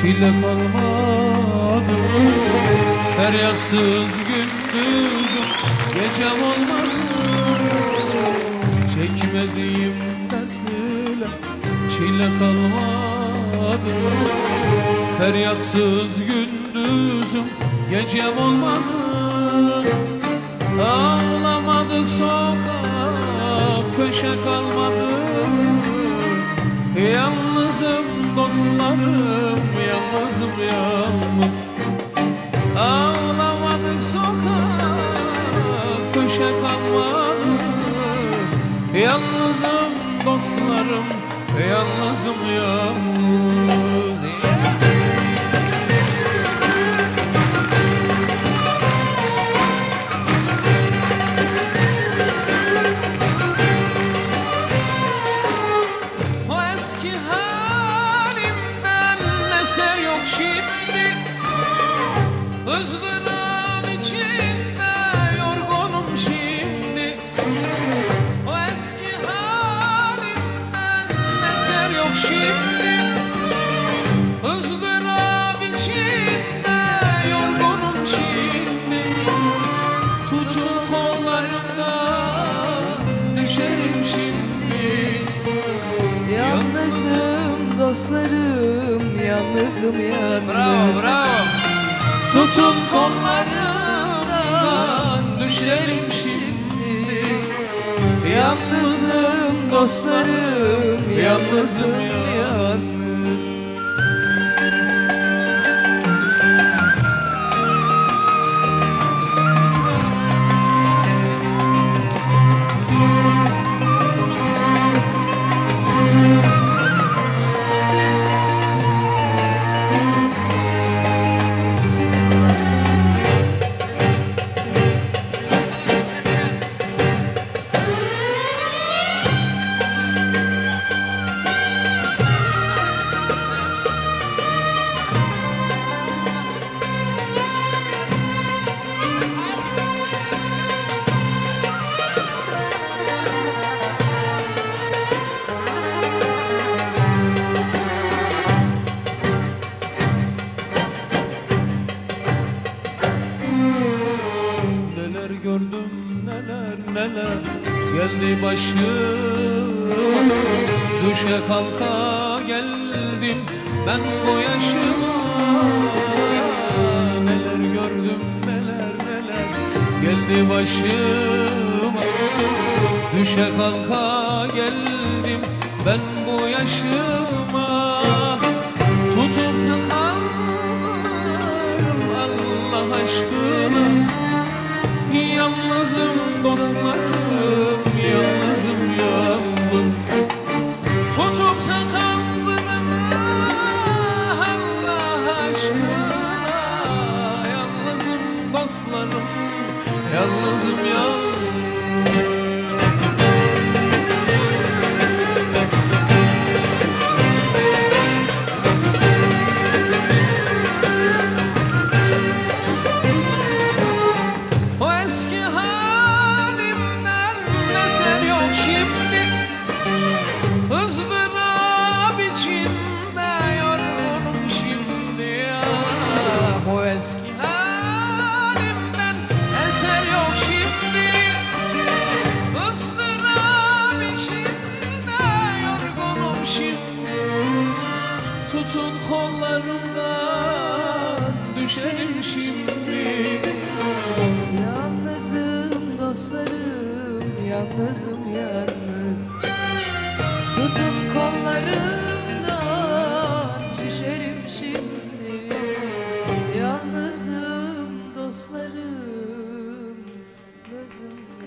çile kalmadı. Feryatsız gündüzüm gecem olmadı. Çekmediğim dertle çile kalmadı. Feryatsız gündüzüm gecem olmadı. Ağlamadık sokak köşe kalmadı köşe kalmadı Yalnızım dostlarım yalnızım yalnız dostlarım, yalnızım yalnız. Bravo bravo Tutun kollarımdan düşerim şimdi Yalnızım dostlarım, yalnızım yalnız. Gördüm neler neler. Geldi başıma Düşe kalka geldim. Ben bu yaşıma Neler gördüm neler neler. Geldi başıma Düşe kalka geldim. Ben bu yaşıma Yalnızım dostlarım, yalnızım yalnız. Tutup da kaldırım Allah aşkına. Yalnızım dostlarım, yalnızım yalnız eski halimden eser yok şimdi. Izdırap içinde yorgunum şimdi. Tutun kollarımdan düşerim şimdi. Yalnızım dostlarım, yalnızım yalnız. Tutun kollarımdan Yalnızım dostlarım, yalnızım